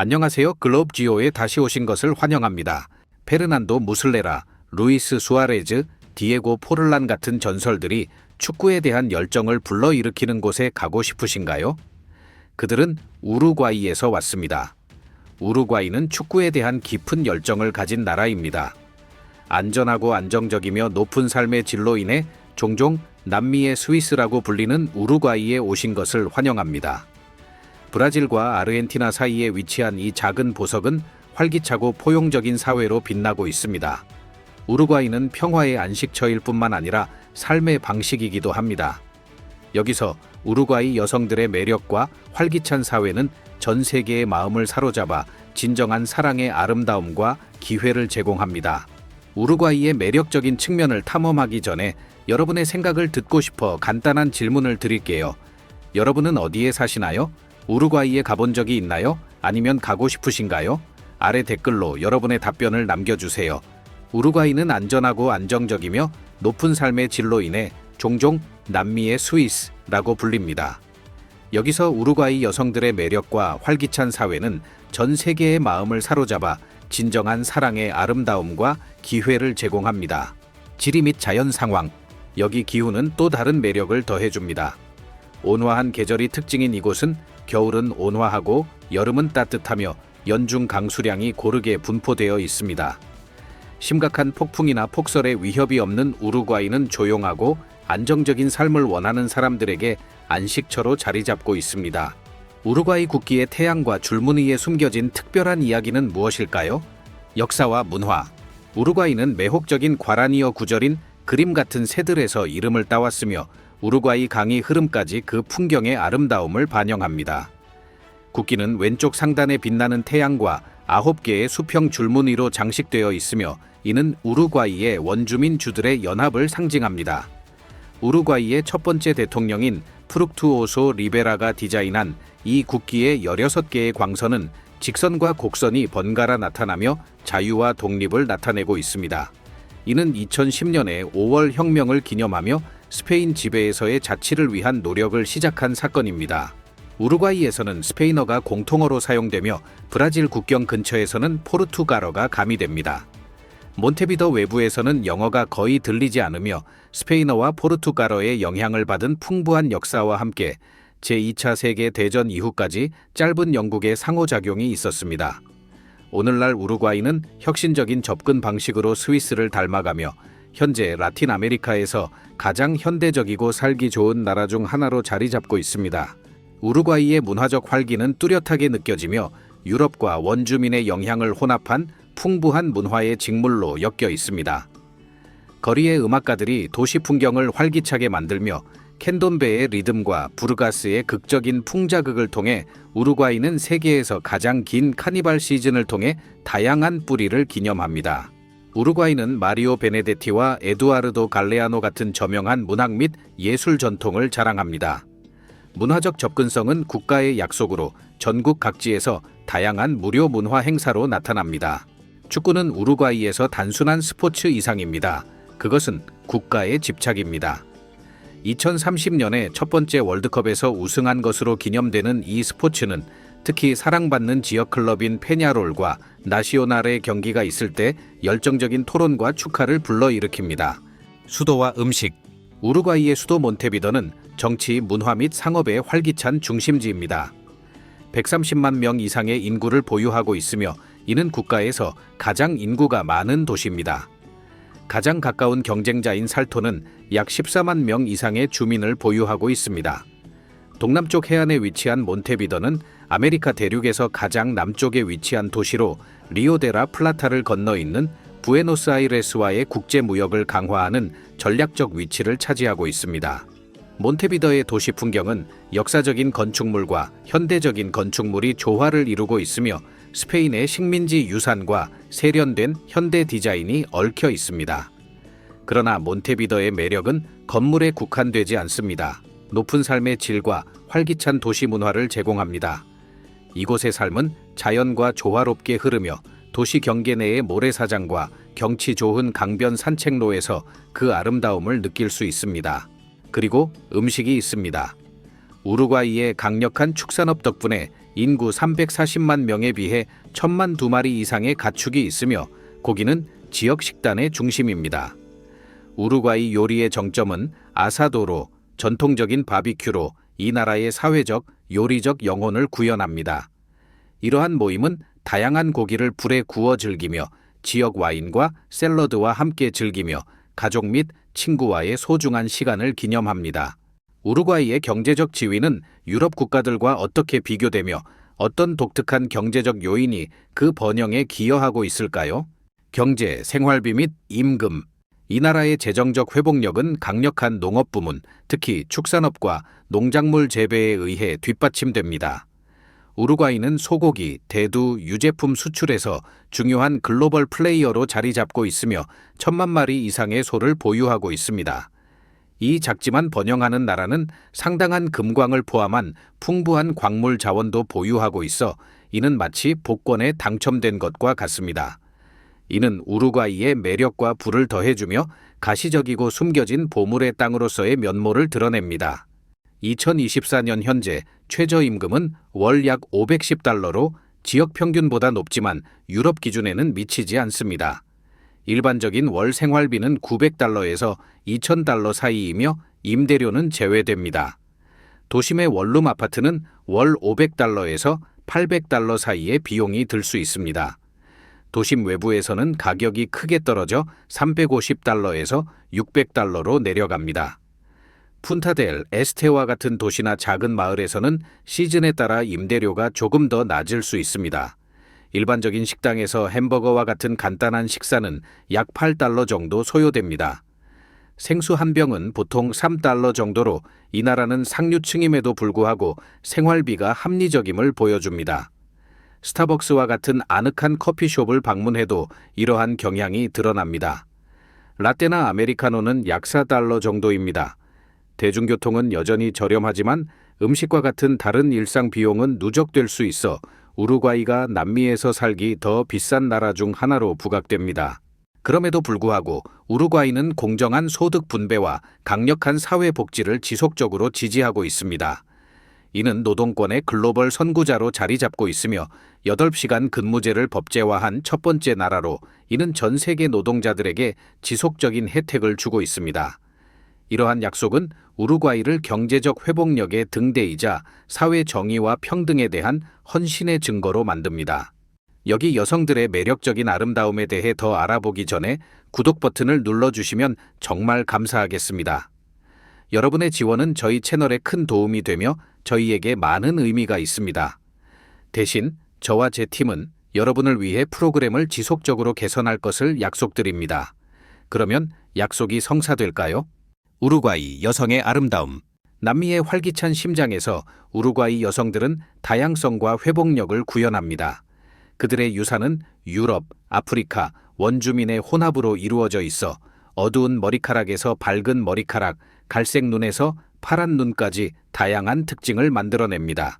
안녕하세요. 글로브 지오에 다시 오신 것을 환영합니다. 페르난도 무슬레라, 루이스 수아레즈, 디에고 포를란 같은 전설들이 축구에 대한 열정을 불러일으키는 곳에 가고 싶으신가요? 그들은 우루과이에서 왔습니다. 우루과이는 축구에 대한 깊은 열정을 가진 나라입니다. 안전하고 안정적이며 높은 삶의 질로 인해 종종 남미의 스위스라고 불리는 우루과이에 오신 것을 환영합니다. 브라질과 아르헨티나 사이에 위치한 이 작은 보석은 활기차고 포용적인 사회로 빛나고 있습니다. 우루과이는 평화의 안식처일 뿐만 아니라 삶의 방식이기도 합니다. 여기서 우루과이 여성들의 매력과 활기찬 사회는 전 세계의 마음을 사로잡아 진정한 사랑의 아름다움과 기회를 제공합니다. 우루과이의 매력적인 측면을 탐험하기 전에 여러분의 생각을 듣고 싶어 간단한 질문을 드릴게요. 여러분은 어디에 사시나요? 우루과이에 가본 적이 있나요? 아니면 가고 싶으신가요? 아래 댓글로 여러분의 답변을 남겨주세요. 우루과이는 안전하고 안정적이며 높은 삶의 질로 인해 종종 남미의 스위스라고 불립니다. 여기서 우루과이 여성들의 매력과 활기찬 사회는 전 세계의 마음을 사로잡아 진정한 사랑의 아름다움과 기회를 제공합니다. 지리 및 자연 상황, 여기 기후는 또 다른 매력을 더해줍니다. 온화한 계절이 특징인 이곳은 겨울은 온화하고 여름은 따뜻하며 연중 강수량이 고르게 분포되어 있습니다. 심각한 폭풍이나 폭설의 위협이 없는 우루과이는 조용하고 안정적인 삶을 원하는 사람들에게 안식처로 자리 잡고 있습니다. 우루과이 국기의 태양과 줄무늬에 숨겨진 특별한 이야기는 무엇일까요? 역사와 문화. 우루과이는 매혹적인 과라니어 구절인 그림 같은 새들에서 이름을 따왔으며 우루과이 강의 흐름까지 그 풍경의 아름다움을 반영합니다. 국기는 왼쪽 상단에 빛나는 태양과 아홉 개의 수평 줄무늬로 장식되어 있으며 이는 우루과이의 원주민 주들의 연합을 상징합니다. 우루과이의 첫 번째 대통령인 프룩투오소 리베라가 디자인한 이 국기의 16개의 광선은 직선과 곡선이 번갈아 나타나며 자유와 독립을 나타내고 있습니다. 이는 2010년에 5월 혁명을 기념하며 스페인 지배에서의 자치를 위한 노력을 시작한 사건입니다. 우루과이에서는 스페인어가 공통어로 사용되며 브라질 국경 근처에서는 포르투갈어가 가미됩니다. 몬테비더 외부에서는 영어가 거의 들리지 않으며 스페인어와 포르투갈어의 영향을 받은 풍부한 역사와 함께 제2차 세계 대전 이후까지 짧은 영국의 상호작용이 있었습니다. 오늘날 우루과이는 혁신적인 접근 방식으로 스위스를 닮아가며 현재 라틴 아메리카에서 가장 현대적이고 살기 좋은 나라 중 하나로 자리 잡고 있습니다. 우루과이의 문화적 활기는 뚜렷하게 느껴지며 유럽과 원주민의 영향을 혼합한 풍부한 문화의 직물로 엮여 있습니다. 거리의 음악가들이 도시 풍경을 활기차게 만들며 캔돈베의 리듬과 부르가스의 극적인 풍자극을 통해 우루과이는 세계에서 가장 긴 카니발 시즌을 통해 다양한 뿌리를 기념합니다. 우루과이는 마리오 베네데티와 에두아르도 갈레아노 같은 저명한 문학 및 예술 전통을 자랑합니다. 문화적 접근성은 국가의 약속으로 전국 각지에서 다양한 무료 문화 행사로 나타납니다. 축구는 우루과이에서 단순한 스포츠 이상입니다. 그것은 국가의 집착입니다. 2030년에 첫 번째 월드컵에서 우승한 것으로 기념되는 이 스포츠는 특히 사랑받는 지역 클럽인 페냐롤과 나시오날의 경기가 있을 때 열정적인 토론과 축하를 불러일으킵니다. 수도와 음식 우루과이의 수도 몬테비더는 정치, 문화 및 상업의 활기찬 중심지입니다. 130만 명 이상의 인구를 보유하고 있으며 이는 국가에서 가장 인구가 많은 도시입니다. 가장 가까운 경쟁자인 살토는 약 14만 명 이상의 주민을 보유하고 있습니다. 동남쪽 해안에 위치한 몬테비더는 아메리카 대륙에서 가장 남쪽에 위치한 도시로 리오데라 플라타를 건너 있는 부에노스아이레스와의 국제 무역을 강화하는 전략적 위치를 차지하고 있습니다. 몬테비더의 도시 풍경은 역사적인 건축물과 현대적인 건축물이 조화를 이루고 있으며 스페인의 식민지 유산과 세련된 현대 디자인이 얽혀 있습니다. 그러나 몬테비더의 매력은 건물에 국한되지 않습니다. 높은 삶의 질과 활기찬 도시 문화를 제공합니다. 이곳의 삶은 자연과 조화롭게 흐르며 도시 경계 내의 모래사장과 경치 좋은 강변 산책로에서 그 아름다움을 느낄 수 있습니다. 그리고 음식이 있습니다. 우루과이의 강력한 축산업 덕분에 인구 340만 명에 비해 1000만 두 마리 이상의 가축이 있으며 고기는 지역 식단의 중심입니다. 우루과이 요리의 정점은 아사도로 전통적인 바비큐로 이 나라의 사회적, 요리적 영혼을 구현합니다. 이러한 모임은 다양한 고기를 불에 구워 즐기며 지역 와인과 샐러드와 함께 즐기며 가족 및 친구와의 소중한 시간을 기념합니다. 우루과이의 경제적 지위는 유럽 국가들과 어떻게 비교되며 어떤 독특한 경제적 요인이 그 번영에 기여하고 있을까요? 경제, 생활비 및 임금. 이 나라의 재정적 회복력은 강력한 농업 부문, 특히 축산업과 농작물 재배에 의해 뒷받침됩니다. 우루과이는 소고기, 대두, 유제품 수출에서 중요한 글로벌 플레이어로 자리 잡고 있으며 천만 마리 이상의 소를 보유하고 있습니다. 이 작지만 번영하는 나라는 상당한 금광을 포함한 풍부한 광물 자원도 보유하고 있어 이는 마치 복권에 당첨된 것과 같습니다. 이는 우루과이의 매력과 부를 더해주며 가시적이고 숨겨진 보물의 땅으로서의 면모를 드러냅니다. 2024년 현재 최저임금은 월 약 510달러로 지역 평균보다 높지만 유럽 기준에는 미치지 않습니다. 일반적인 월 생활비는 900달러에서 2000달러 사이이며 임대료는 제외됩니다. 도심의 원룸 아파트는 월 500달러에서 800달러 사이의 비용이 들 수 있습니다. 도심 외부에서는 가격이 크게 떨어져 350달러에서 600달러로 내려갑니다. 푼타델, 에스테와 같은 도시나 작은 마을에서는 시즌에 따라 임대료가 조금 더 낮을 수 있습니다. 일반적인 식당에서 햄버거와 같은 간단한 식사는 약 8달러 정도 소요됩니다. 생수 한 병은 보통 3달러 정도로 이 나라는 상류층임에도 불구하고 생활비가 합리적임을 보여줍니다. 스타벅스와 같은 아늑한 커피숍을 방문해도 이러한 경향이 드러납니다. 라떼나 아메리카노는 약 4달러 정도입니다. 대중교통은 여전히 저렴하지만 음식과 같은 다른 일상 비용은 누적될 수 있어 우루과이가 남미에서 살기 더 비싼 나라 중 하나로 부각됩니다. 그럼에도 불구하고 우루과이는 공정한 소득 분배와 강력한 사회 복지를 지속적으로 지지하고 있습니다. 이는 노동권의 글로벌 선구자로 자리 잡고 있으며 8시간 근무제를 법제화한 첫 번째 나라로 이는 전 세계 노동자들에게 지속적인 혜택을 주고 있습니다. 이러한 약속은 우루과이를 경제적 회복력의 등대이자 사회 정의와 평등에 대한 헌신의 증거로 만듭니다. 여기 여성들의 매력적인 아름다움에 대해 더 알아보기 전에 구독 버튼을 눌러주시면 정말 감사하겠습니다. 여러분의 지원은 저희 채널에 큰 도움이 되며 저희에게 많은 의미가 있습니다. 대신 저와 제 팀은 여러분을 위해 프로그램을 지속적으로 개선할 것을 약속드립니다. 그러면 약속이 성사될까요? 우루과이 여성의 아름다움. 남미의 활기찬 심장에서 우루과이 여성들은 다양성과 회복력을 구현합니다. 그들의 유산은 유럽, 아프리카, 원주민의 혼합으로 이루어져 있어 어두운 머리카락에서 밝은 머리카락, 갈색 눈에서 파란 눈까지 다양한 특징을 만들어냅니다.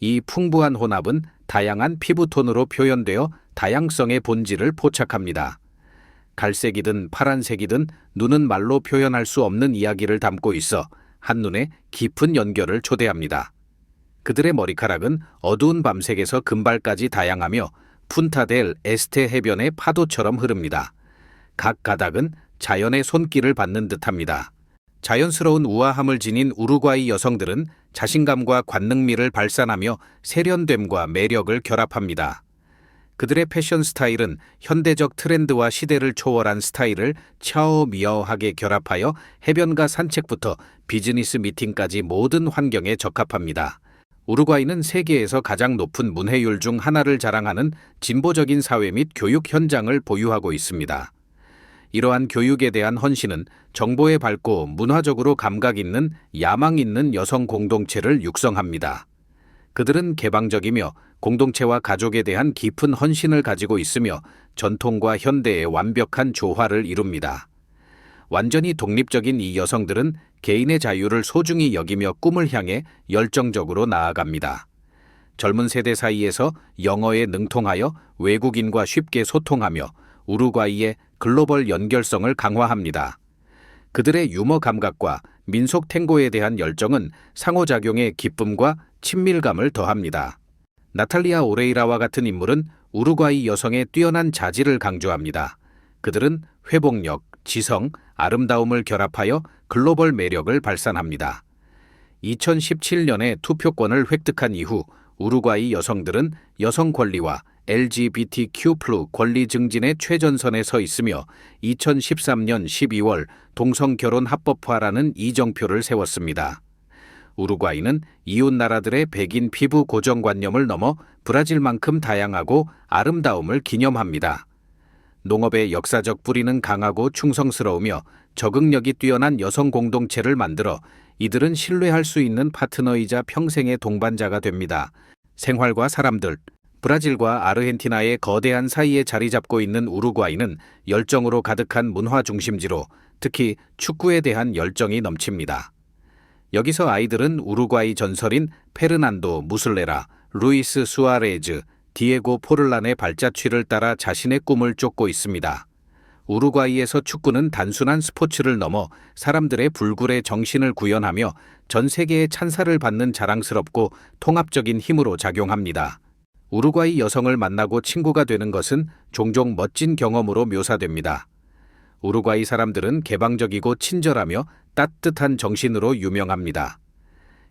이 풍부한 혼합은 다양한 피부톤으로 표현되어 다양성의 본질을 포착합니다. 갈색이든 파란색이든 눈은 말로 표현할 수 없는 이야기를 담고 있어 한눈에 깊은 연결을 초대합니다. 그들의 머리카락은 어두운 밤색에서 금발까지 다양하며 푼타델 에스테 해변의 파도처럼 흐릅니다. 각 가닥은 자연의 손길을 받는 듯합니다. 자연스러운 우아함을 지닌 우루과이 여성들은 자신감과 관능미를 발산하며 세련됨과 매력을 결합합니다. 그들의 패션 스타일은 현대적 트렌드와 시대를 초월한 스타일을 차오미어하게 결합하여 해변가 산책부터 비즈니스 미팅까지 모든 환경에 적합합니다. 우루과이는 세계에서 가장 높은 문해율 중 하나를 자랑하는 진보적인 사회 및 교육 현장을 보유하고 있습니다. 이러한 교육에 대한 헌신은 정보에 밝고 문화적으로 감각 있는 야망 있는 여성 공동체를 육성합니다. 그들은 개방적이며 공동체와 가족에 대한 깊은 헌신을 가지고 있으며 전통과 현대의 완벽한 조화를 이룹니다. 완전히 독립적인 이 여성들은 개인의 자유를 소중히 여기며 꿈을 향해 열정적으로 나아갑니다. 젊은 세대 사이에서 영어에 능통하여 외국인과 쉽게 소통하며 우루과이의 글로벌 연결성을 강화합니다. 그들의 유머 감각과 민속 탱고에 대한 열정은 상호작용의 기쁨과 친밀감을 더합니다. 나탈리아 오레이라와 같은 인물은 우루과이 여성의 뛰어난 자질을 강조합니다. 그들은 회복력, 지성, 아름다움을 결합하여 글로벌 매력을 발산합니다. 2017년에 투표권을 획득한 이후 우루과이 여성들은 여성 권리와 LGBTQ+ 권리 증진의 최전선에 서 있으며 2013년 12월 동성 결혼 합법화라는 이정표를 세웠습니다. 우루과이는 이웃 나라들의 백인 피부 고정관념을 넘어 브라질만큼 다양하고 아름다움을 기념합니다. 농업의 역사적 뿌리는 강하고 충성스러우며 적응력이 뛰어난 여성 공동체를 만들어 이들은 신뢰할 수 있는 파트너이자 평생의 동반자가 됩니다. 생활과 사람들, 브라질과 아르헨티나의 거대한 사이에 자리 잡고 있는 우루과이는 열정으로 가득한 문화 중심지로 특히 축구에 대한 열정이 넘칩니다. 여기서 아이들은 우루과이 전설인 페르난도 무슬레라, 루이스 수아레즈, 디에고 포를란의 발자취를 따라 자신의 꿈을 쫓고 있습니다. 우루과이에서 축구는 단순한 스포츠를 넘어 사람들의 불굴의 정신을 구현하며 전 세계의 찬사를 받는 자랑스럽고 통합적인 힘으로 작용합니다. 우루과이 여성을 만나고 친구가 되는 것은 종종 멋진 경험으로 묘사됩니다. 우루과이 사람들은 개방적이고 친절하며 따뜻한 정신으로 유명합니다.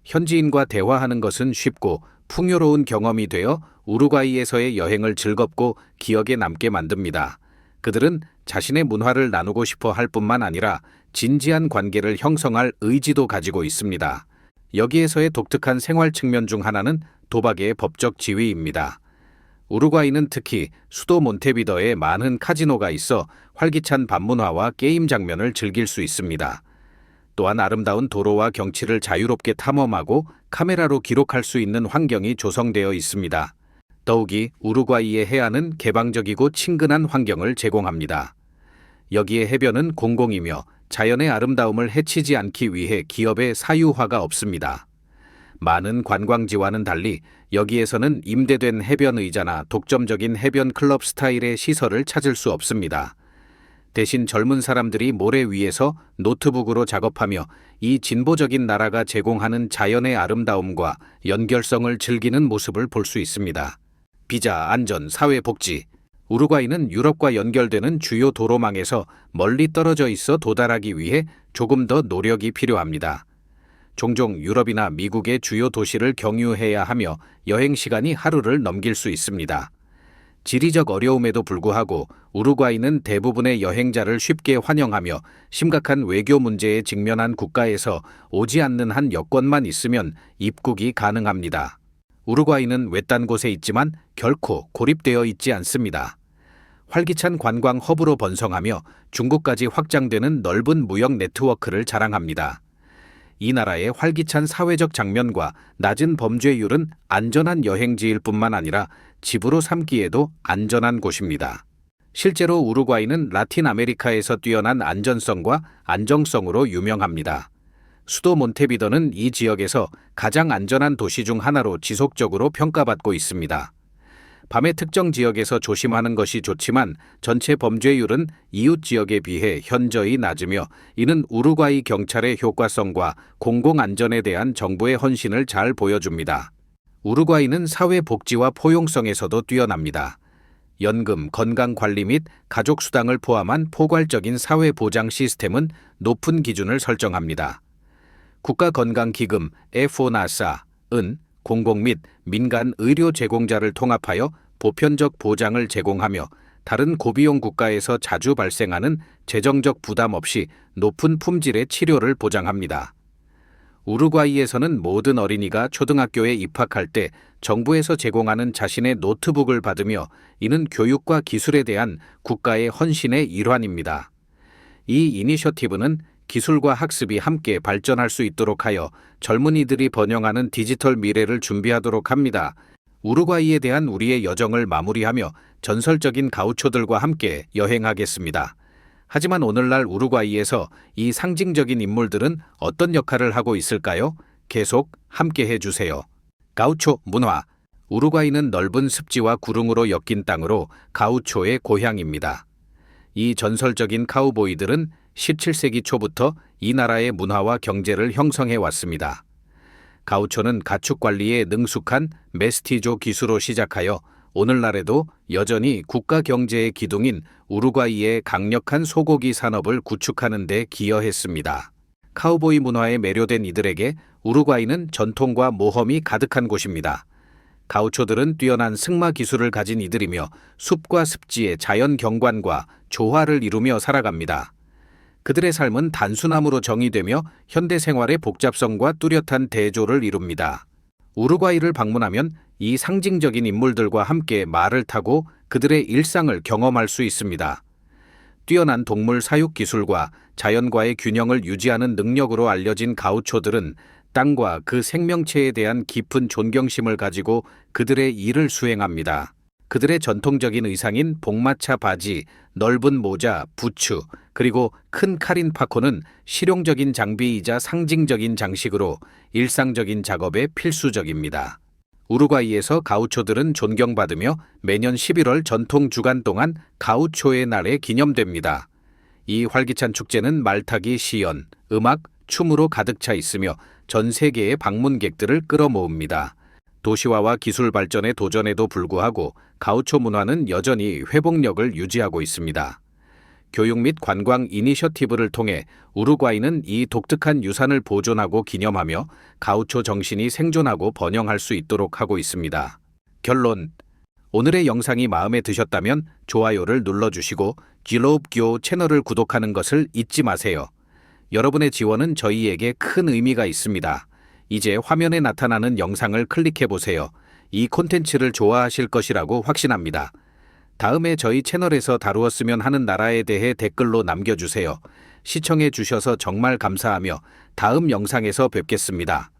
현지인과 대화하는 것은 쉽고 풍요로운 경험이 되어 우루과이에서의 여행을 즐겁고 기억에 남게 만듭니다. 그들은 자신의 문화를 나누고 싶어 할 뿐만 아니라 진지한 관계를 형성할 의지도 가지고 있습니다. 여기에서의 독특한 생활 측면 중 하나는 도박의 법적 지위입니다. 우루과이는 특히 수도 몬테비더에 많은 카지노가 있어 활기찬 밤문화와 게임 장면을 즐길 수 있습니다. 또한 아름다운 도로와 경치를 자유롭게 탐험하고 카메라로 기록할 수 있는 환경이 조성되어 있습니다. 더욱이 우루과이의 해안은 개방적이고 친근한 환경을 제공합니다. 여기에 해변은 공공이며 자연의 아름다움을 해치지 않기 위해 기업의 사유화가 없습니다. 많은 관광지와는 달리 여기에서는 임대된 해변 의자나 독점적인 해변 클럽 스타일의 시설을 찾을 수 없습니다. 대신 젊은 사람들이 모래 위에서 노트북으로 작업하며 이 진보적인 나라가 제공하는 자연의 아름다움과 연결성을 즐기는 모습을 볼 수 있습니다. 비자, 안전, 사회 복지. 우루과이는 유럽과 연결되는 주요 도로망에서 멀리 떨어져 있어 도달하기 위해 조금 더 노력이 필요합니다. 종종 유럽이나 미국의 주요 도시를 경유해야 하며 여행 시간이 하루를 넘길 수 있습니다. 지리적 어려움에도 불구하고 우루과이는 대부분의 여행자를 쉽게 환영하며 심각한 외교 문제에 직면한 국가에서 오지 않는 한 여권만 있으면 입국이 가능합니다. 우루과이는 외딴 곳에 있지만 결코 고립되어 있지 않습니다. 활기찬 관광 허브로 번성하며 중국까지 확장되는 넓은 무역 네트워크를 자랑합니다. 이 나라의 활기찬 사회적 장면과 낮은 범죄율은 안전한 여행지일 뿐만 아니라 집으로 삼기에도 안전한 곳입니다. 실제로 우루과이는 라틴 아메리카에서 뛰어난 안전성과 안정성으로 유명합니다. 수도 몬테비더는 이 지역에서 가장 안전한 도시 중 하나로 지속적으로 평가받고 있습니다. 밤의 특정 지역에서 조심하는 것이 좋지만 전체 범죄율은 이웃 지역에 비해 현저히 낮으며 이는 우루과이 경찰의 효과성과 공공 안전에 대한 정부의 헌신을 잘 보여줍니다. 우루과이는 사회 복지와 포용성에서도 뛰어납니다. 연금, 건강 관리 및 가족 수당을 포함한 포괄적인 사회 보장 시스템은 높은 기준을 설정합니다. 국가건강기금 에포나사은 공공 및 민간 의료 제공자를 통합하여 보편적 보장을 제공하며 다른 고비용 국가에서 자주 발생하는 재정적 부담 없이 높은 품질의 치료를 보장합니다. 우루과이에서는 모든 어린이가 초등학교에 입학할 때 정부에서 제공하는 자신의 노트북을 받으며 이는 교육과 기술에 대한 국가의 헌신의 일환입니다. 이 이니셔티브는 기술과 학습이 함께 발전할 수 있도록 하여 젊은이들이 번영하는 디지털 미래를 준비하도록 합니다. 우루과이에 대한 우리의 여정을 마무리하며 전설적인 가우초들과 함께 여행하겠습니다. 하지만 오늘날 우루과이에서 이 상징적인 인물들은 어떤 역할을 하고 있을까요? 계속 함께 해주세요. 가우초 문화. 우루과이는 넓은 습지와 구릉으로 엮인 땅으로 가우초의 고향입니다. 이 전설적인 카우보이들은 17세기 초부터 이 나라의 문화와 경제를 형성해 왔습니다. 가우초는 가축 관리에 능숙한 메스티조 기수로 시작하여 오늘날에도 여전히 국가 경제의 기둥인 우루과이의 강력한 소고기 산업을 구축하는 데 기여했습니다. 카우보이 문화에 매료된 이들에게 우루과이는 전통과 모험이 가득한 곳입니다. 가우초들은 뛰어난 승마 기술을 가진 이들이며 숲과 습지의 자연 경관과 조화를 이루며 살아갑니다. 그들의 삶은 단순함으로 정의되며 현대 생활의 복잡성과 뚜렷한 대조를 이룹니다. 우루과이를 방문하면 이 상징적인 인물들과 함께 말을 타고 그들의 일상을 경험할 수 있습니다. 뛰어난 동물 사육 기술과 자연과의 균형을 유지하는 능력으로 알려진 가우초들은 땅과 그 생명체에 대한 깊은 존경심을 가지고 그들의 일을 수행합니다. 그들의 전통적인 의상인 복마차 바지, 넓은 모자, 부츠, 그리고 큰 칼인 파코는 실용적인 장비이자 상징적인 장식으로 일상적인 작업에 필수적입니다. 우루과이에서 가우초들은 존경받으며 매년 11월 전통 주간 동안 가우초의 날에 기념됩니다. 이 활기찬 축제는 말타기 시연, 음악, 춤으로 가득 차 있으며 전 세계의 방문객들을 끌어모읍니다. 도시화와 기술 발전의 도전에도 불구하고 가우초 문화는 여전히 회복력을 유지하고 있습니다. 교육 및 관광 이니셔티브를 통해 우루과이는 이 독특한 유산을 보존하고 기념하며 가우초 정신이 생존하고 번영할 수 있도록 하고 있습니다. 결론 오늘의 영상이 마음에 드셨다면 좋아요를 눌러주시고 길로브교 채널을 구독하는 것을 잊지 마세요. 여러분의 지원은 저희에게 큰 의미가 있습니다. 이제 화면에 나타나는 영상을 클릭해 보세요. 이 콘텐츠를 좋아하실 것이라고 확신합니다. 다음에 저희 채널에서 다루었으면 하는 나라에 대해 댓글로 남겨주세요. 시청해 주셔서 정말 감사하며 다음 영상에서 뵙겠습니다.